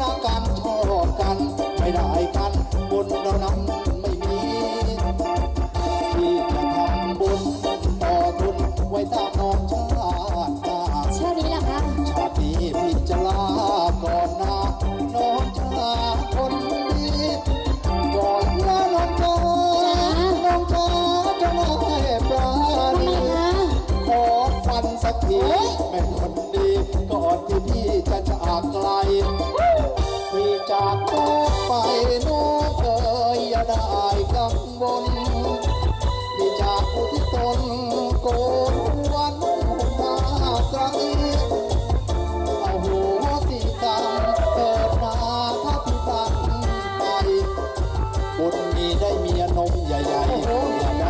รักกัน นี้เป็นคนดีก่อนที่พี่จะจากไกลพี่จากลูกไปลูกเคยอย่าได้กังวลพี่จากอุทิศตนโกนวันหน้าไกลเอาหัวสีดำเกิดนาถ้าพี่ตั้งไปบุญมีได้เมียนมใหญ่ๆอย่าได้